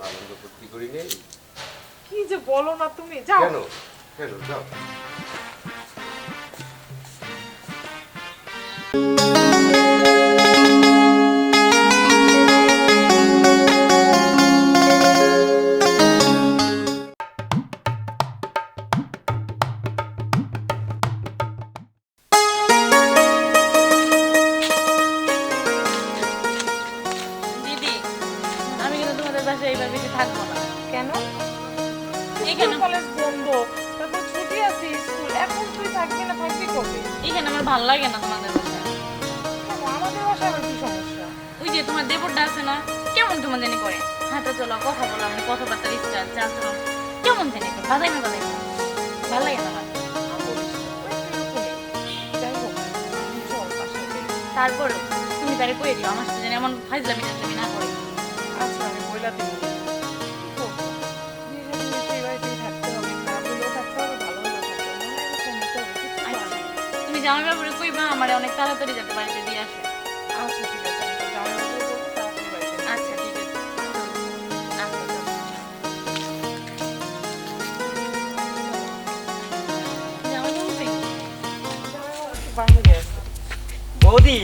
আনন্দ ফুর্তি করি নেই কি যে বলো না তুমি যাও। কেন? কেন? যাও। ভালো লাগে না তোমাদের বাসায়? আমাদের বাসায় আবার কি সমস্যা? ওই যে তোমার দেবরটা আছে না? কেমন কেমন জানি করে? হাঁটা চলা কথা বলা মানে কথাবার্তার ইচ্ছা চাচরণ কেমন জানি করে? বাজাই না বাজাই না। ভালো লাগে না আমার আর বলিস না, ওই তো এরকমই। যাই হোক, চল বাসায় যাই। তারপরেও তুমি তারে কয়ে দিও আমার সাথে যেন এমন ফাইজলামি না করে। জামাই বাবুরে কইবা আমার অনেক তাড়াতাড়ি যাতে বাড়িতে দিয়ে আসে। আচ্ছা ঠিক আছে আমি তো তাড়াতাড়ি বাড়িতে আচ্ছা ঠিক আছে। বৌদি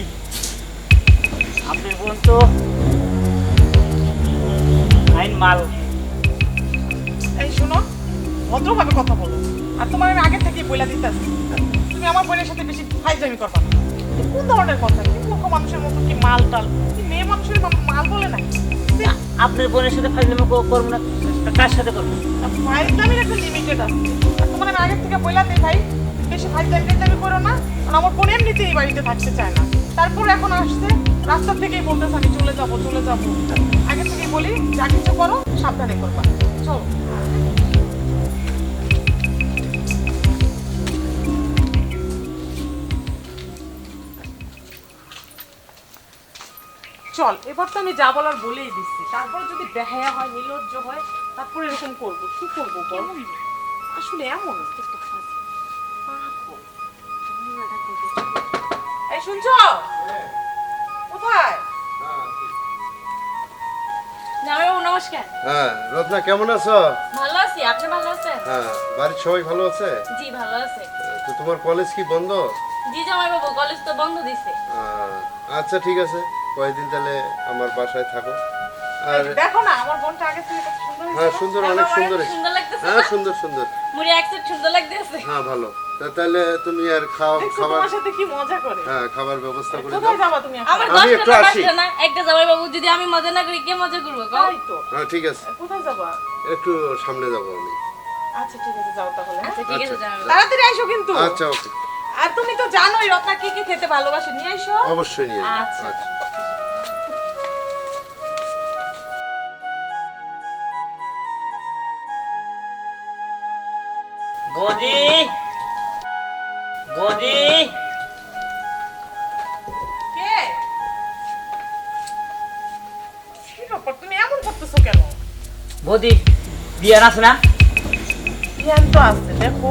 আপনার বোন তো আইন মাল। এই শোনো ভদ্রভাবে কথা বলো। আর তোমার আমি আগে থেকে বলে দিতেছি। তুমি আমার বোনের সাথে বেশি ফাইজলামি করবা না। কোন ধরনের কথা? মূর্খ মানুষের মতো কি মাল টাল? কি মেয়ে মানুষের মাল বলে না। আপনার বোনের সাথে ফাইজলামি কো- করব না কার সাথে করব? ফাইজলামির একটা লিমিটেড আছে। তোমার আমি আগে থেকে বলে দিই ভাই বেশি ফাইজলামি টাইজলামি করো না। কারণ আমার বোন এমনিতেই এই বাড়িতে থাকতে চায় না। তারপর এখন আসছে রাস্তা থেকেই বলতেছে আমি চলে যাব চলে যাব। আগে থেকেই বলি যা কিছু করো সাবধানে করবা। চলো। চল এবার তো আমি যা বলার বলেই দিচ্ছি। তারপর যদি বেহায়া হয় নির্লজ্জ হয় তারপরে এরকম করব। কি করব বল? আসলে এমন। এই শুনছো? কোথায়? নমস্কার। হ্যাঁ রত্না কেমন আছো? ভালো আছি আপনি ভালো আছেন? হ্যাঁ বাড়ির সবাই ভালো আছে? জি ভালো আছে। তো তোমার কলেজ কি বন্ধ? জি জামাইবাবু কলেজ তো বন্ধ দিছে। আচ্ছা ঠিক আছে। কয়েকদিন তাহলে আমার বাসায় থাকো। আর দেখো না আমার বোনটা আগে থেকে কত সুন্দর হ্যাঁ সুন্দর অনেক সুন্দর। সুন্দর লাগতেছে হ্যাঁ সুন্দর সুন্দর। মুড়ি একসাথে সুন্দর লাগতেছে। হ্যাঁ ভালো। তাহলে তুমি আর খাও খাবার তোমার সাথে কি মজা করে? হ্যাঁ খাবার ব্যবস্থা করে দাও। যাবা তুমি আমার আমি দশটা একটু না আসি। পাঁচটা না একটা জামাইবাবু যদি আমি মজা না করি কে মজা করব? কও? তো। হ্যাঁ ঠিক আছে। কোথায় যাবা? একটু সামনে যাব আমি। আচ্ছা ঠিক আছে যাও তাহলে হ্যাঁ? আচ্ছা ঠিক আছে আচ্ছা। জামাইবাবু তাড়াতাড়ি আইসো কিন্তু। আচ্ছা ওকে। আর তুমি তো জানোই রত্না কি কি খেতে ভালোবাসে নিয়ে আইসো। অবশ্যই নিয়ে যাব। আচ্ছা। বৌদি। বৌদি। কে? কি ব্যাপার তুমি এমন করতেছো কেন? বৌদি বিয়ান আছে না? জ্ঞান তো আছে দেখো।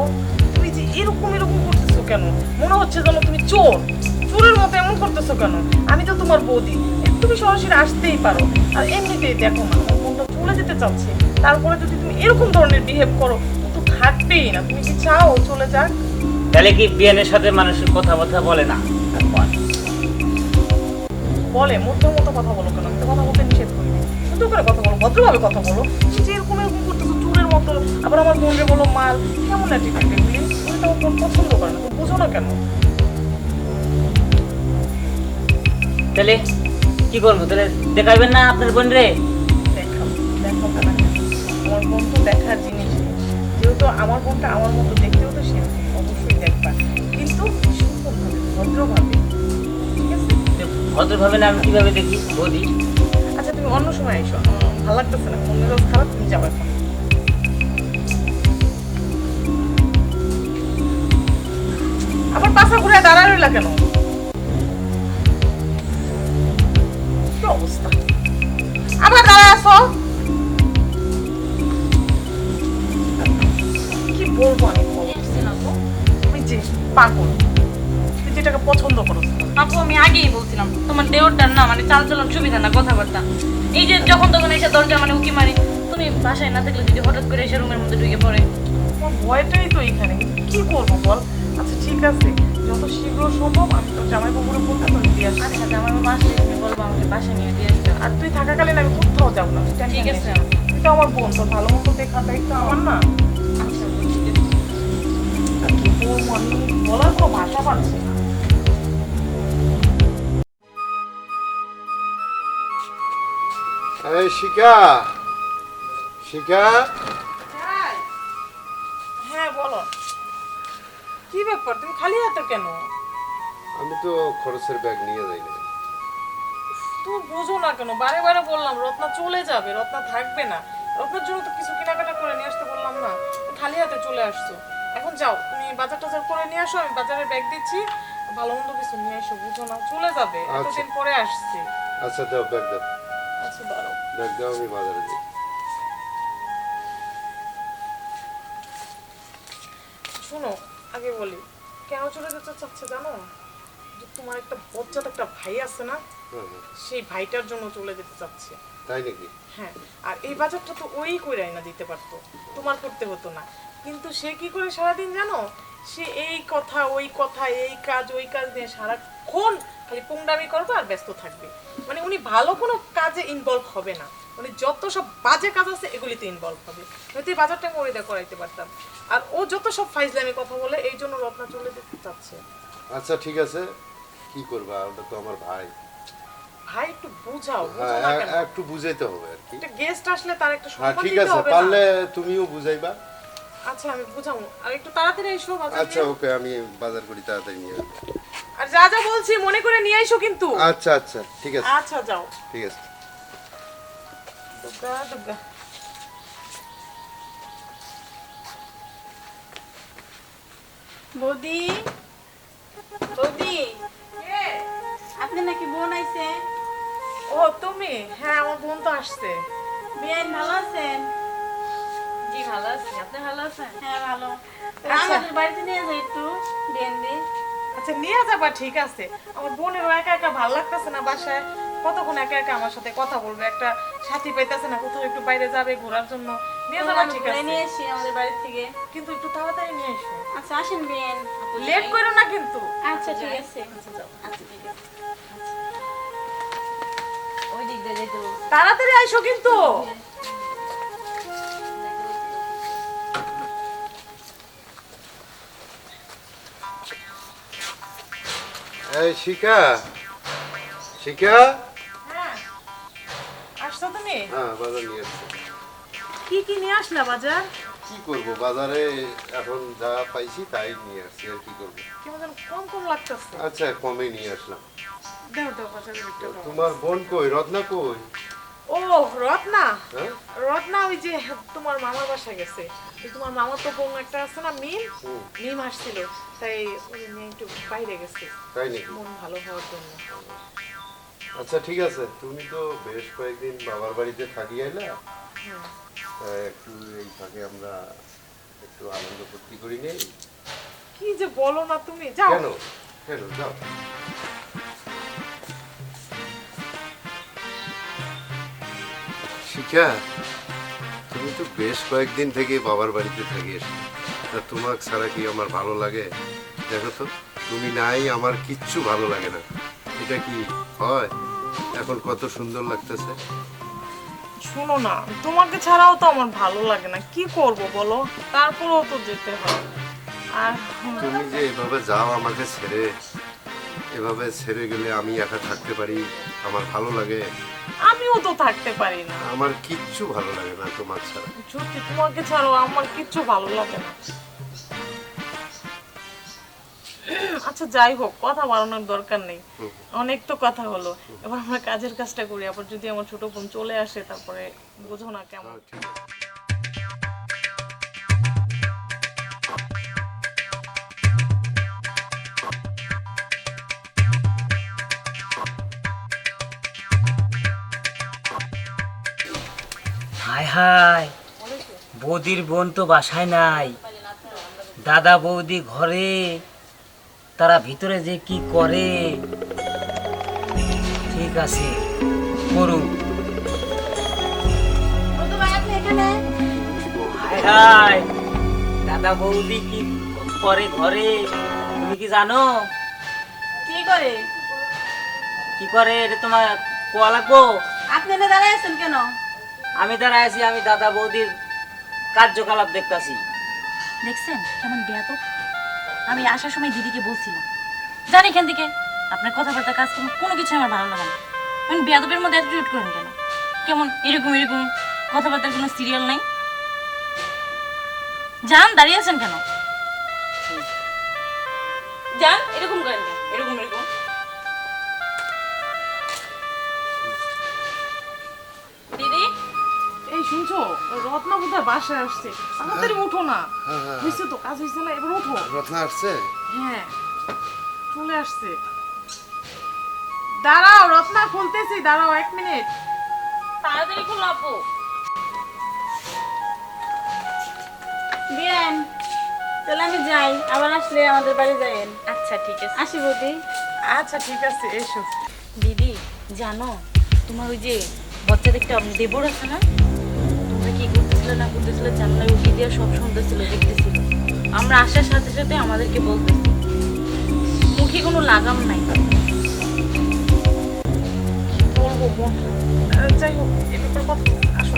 তুমি যে এরকম এরকম করতেছো কেন? মনে হচ্ছে যেন তুমি চোর। চোরের মতো এমন করতেছো কেন? আমি তো তোমার বৌদি। তুমি সরাসরি আসতেই পারো। আর এমনিতেই দেখো না আমার চলে যেতে চাচ্ছে। তারপরে যদি তুমি এরকম ধরনের বিহেভ করো থাকবেই। না তুমি কি চাও? চলে যাক। তাহলে কি বিয়ানের সাথে মানুষের কথাবার্তা বলে না? বলে মধ্যে মতো কথা বলো কেন? আমি কথা বলতে নিষেধ করি সুন্দর করে কথা বলো ভদ্রভাবে কথা বলো। যে এরকম এরকম করতেছো চোরের মতো আবার আমার বোনকে বলো মাল কেমন অ্যাটিটিউড এগুলি তুমি তো আমার পছন্দ করে না। তুমি বোঝো না কেন? তাহলে কি করব? তাহলে দেখাইবেন না আপনার বোন রে দেখাও কেন? আমার বোন তো দেখার যেহেতু আমার বোনটা আমার মতো দেখতেও তো সে অবশ্যই দেখবা। কিন্তু সুন্দরভাবে ভদ্রভাবে ঠিক আছে? ভদ্রভাবে না আমি কীভাবে দেখি? বৌদি আচ্ছা তুমি অন্য সময় এসো। ভালো লাগতেছে না মন মেজাজ খারাপ তুমি এখন। আবার পাশা ঘুরে দাঁড়ায় রইলা কেন? চাল চলন সুবিধা না কথাবার্তা। এই যে যখন তখন এসে দরজা মানে উকি মারে। তুমি বাসায় না থাকলে যদি হঠাৎ করে এসে রুমের মধ্যে ঢুকে পড়ে। আমার ভয়টাই তো এখানে। কি করব বল? আচ্ছা ঠিক আছে। যত শীঘ্র সম্ভব আমি তো জামাই বাবুরে বলতে তোর দিয়ে আসছি। আচ্ছা আমার বাবা আসলে তুমি বলব? আমাকে বাসায় নিয়ে দিয়ে আসতে আর তুই থাকাকালীন আমি কোথাও যাব না। ঠিক আছে। তুই তো আমার বোন তোর ভালো মতো দেখা দায়িত্ব আমার না। আচ্ছা ঠিক আছে। বলার কোনো ভাষা পাচ্ছি না। এই শিখা। শিখা। হ্যাঁ বলো। কি ব্যাপার? তুমি খালি হাতে কেন? আমি তো খরচের ব্যাগ নিয়ে যাই না তুমি বোঝো না কেন? বারে বারে বললাম রত্না চলে যাবে রত্না থাকবে না। রত্নার জন্য তো কিছু কেনাকাটা করে নিয়ে আসতে বললাম না। খালি হাতে চলে আসছো। এখন যাও তুমি বাজার টাজার করে নিয়ে আসো আমি বাজারে ব্যাগ দিচ্ছি। ভালো মন্দ কিছু নিয়ে এসো বুঝো না। চলে যাবে এতদিন পরে আসছি। আচ্ছা দাও ব্যাগ দাও। বাজারে যাই শোনো আগে বলি কেন চলে যেতে চাচ্ছে জানো? যে তোমার একটা বজ্জাত একটা ভাই আছে না হ্যাঁ, হ্যাঁ। সেই ভাইটার জন্য চলে যেতে চাচ্ছে। তাই নাকি? হ্যাঁ আর এই বাজারটা তো ওই করে না দিতে পারতো তোমার করতে হতো না। কিন্তু সে কি করে সারাদিন জানো? সে এই কথা ওই কথা এই কাজ ওই কাজ নিয়ে সারাক্ষণ খালি পুংডামি করবে আর ব্যস্ত থাকবে। মানে উনি ভালো কোনো কাজে ইনভলভ হবে না। মানে যত সব বাজে কাজ আছে এগুলিতে ইনভলভ হবে। হয়তো এই বাজারটা আমি ওইটা করাইতে পারতাম। আর ও যত সব ফাইজলামি কথা বলে এই জন্য রত্না চলে যেতে চাচ্ছে। আচ্ছা ঠিক আছে। কি করবা? ওটা তো আমার ভাই। ভাই একটু বুঝাও হ্যাঁ একটু বুঝাইতে হবে আর কি। গেস্ট আসলে তার একটা হ্যাঁ সম্মান ঠিক দিতে আছে হবে না। পারলে তুমিও বুঝাইবা। আচ্ছা আমি বুঝাবো। আর একটু তাড়াতাড়ি এসো বাজার আচ্ছা ওকে আমি বাজার করি তাড়াতাড়ি নিয়ে আর যা যা বলছি মনে করে নিয়ে এসো কিন্তু। আচ্ছা আচ্ছা ঠিক আছে। আচ্ছা যাও। ঠিক আছে। দুর্গা দুর্গা বৌদি বৌদি। আপনি নাকি বোন আইছে ও তুমি? হ্যাঁ আমার বোন তো আসছে। বিয়ান ভালো আছেন? জি ভালো আছি আপনি ভালো আছেন? হ্যাঁ ভালো। আমাদের বাড়িতে নিয়ে যাই একটু বিয়ান আচ্ছা নিয়ে যাবা ঠিক আছে। আমার বোনেরও একা একা ভালো লাগতেছে না বাসায়। কতক্ষণ একা একা আমার সাথে কথা বলবে? একটা সাথী পাইতেছে না কোথাও একটু বাইরে যাবে ঘোরার জন্য। নিয়ে যাবা ঠিক আছে। নিয়ে এসি আমাদের বাড়ি থেকে। কিন্তু একটু তাড়াতাড়ি নিয়ে এসো। আচ্ছা আসেন বিয়ান লেট করো না কিন্তু। আচ্ছা ঠিক আছে। আচ্ছা ঠিক আছে। ওই দিক দিয়ে যেতে তাড়াতাড়ি আইসো কিন্তু। এই শিখা। শিখা? হ্যাঁ। আসছো তুমি? হ্যাঁ বাজার নিয়ে আসছি। কি কি নিয়ে আসলা বাজার? কি করব? বাজারে এখন যা পাইছি তাই নিয়ে আসছি আর কি করব? কেমন যেন কম কম লাগতেছে। আচ্ছা কমে নিয়ে আসলাম। দাও দাও বাজারে তোমার বোন কই? রত্না কই? ও রত্না। হ্যাঁ? রত্না ওই যে তোমার মামার বাসা গেছে। তোমার মামার তো বোন একটা আছে না মিম? মিম আসছিল তাই একটু বাইরে গেছে। তাই নাকি? মন ভালো হওয়ার জন্য। আচ্ছা ঠিক আছে। তুমি তো বেশ কয়েকদিন বাবার বাড়িতে থাকি আইলা। একটু এই ফাঁকে আমরা একটু আনন্দ ফুর্তি করি নেই? কি যে বলো না তুমি যাও। কেন? কেন? যাও। শিখা তুমি তো বেশ কয়েকদিন থেকে বাবার বাড়িতে থাকি এসে। তা তোমার ছাড়া কি আমার ভালো লাগে? দেখো তো তুমি নাই আমার কিচ্ছু ভালো লাগে না। এটা কি হয়? এখন কত সুন্দর লাগতেছে। শোনো না তোমাকে ছাড়াও তো আমার ভালো লাগে না। কি করব বলো? তারপরেও তো যেতে হয়। আর তুমি যে এভাবে যাও আমাকে ছেড়ে এভাবে ছেড়ে গেলে আমি একা থাকতে পারি? আমার ভালো লাগে। আমিও তো থাকতে পারি না। আমার কিচ্ছু ভালো লাগে না তোমার ছাড়া। সত্যি তোমাকে ছাড়াও আমার কিচ্ছু ভালো লাগে না। আচ্ছা যাই হোক কথা বাড়ানোর দরকার নেই। অনেক তো কথা হলো। এবার আমরা কাজের কাজটা করি। আবার যদি আমার ছোট বোন চলে আসে তারপরে বোঝো না কেমন। হায় হায় বৌদির বোন তো বাসায় নাই। দাদা বৌদি ঘরে তারা ভিতরে যে কি করে? ঠিক আছে করুক দাদা বৌদি কি করে ঘরে? তুমি কি জানো? কি করে? কি করে? এটা তোমার কোয়া লাগবো? আপনি দাঁড়াইছেন কেন? আমি দাঁড়ায় আছি, আমি দাদা বৌদির কার্যকলাপ দেখতাছি। দেখছেন? কেমন বেয়াদব? আমি আসার সময় দিদিকে বলছিলাম। জানি এখান থেকে, আপনার কথাবার্তা কাজ কোনো কিছু আমার ভালো লাগে না। এখন বেয়াদবের মধ্যে অ্যাটিটিউড করেন কেন? কেমন? এরকম এরকম, কথাবার্তার কোনো সিরিয়াল নাই? যান দাঁড়িয়ে আছেন কেন? যান এরকম করেন। শুনছো? রত্না বোধহয় বাসায় আসছে। তাড়াতাড়ি উঠো না। হয়েছে তো কাজ হয়েছে না এবার উঠো। রত্না আসছে? হ্যাঁ। চলে আসছে। দাঁড়াও রত্না খুলতেছি দাঁড়াও এক মিনিট। তাড়াতাড়ি খুলো আপু। বিয়ান তাহলে আমি যাই আবার আসলে আমাদের বাড়ি যাইয়েন। আচ্ছা ঠিক আছে। আসি বৌদি। আচ্ছা ঠিক আছে এসো। দিদি জানো তোমার ওই যে বাচ্চাদের একটা দেবর আছে না? তোমরা কি করতেছিল না করতেছিল জানলায় উঠি দিয়ে সব শুনতেছিল দেখতেছিল। আমরা আসার সাথে সাথে আমাদেরকে বলতে মুখে কোনো লাগাম নাই। বলব যাই হোক, এ ব্যাপারে কথা আসো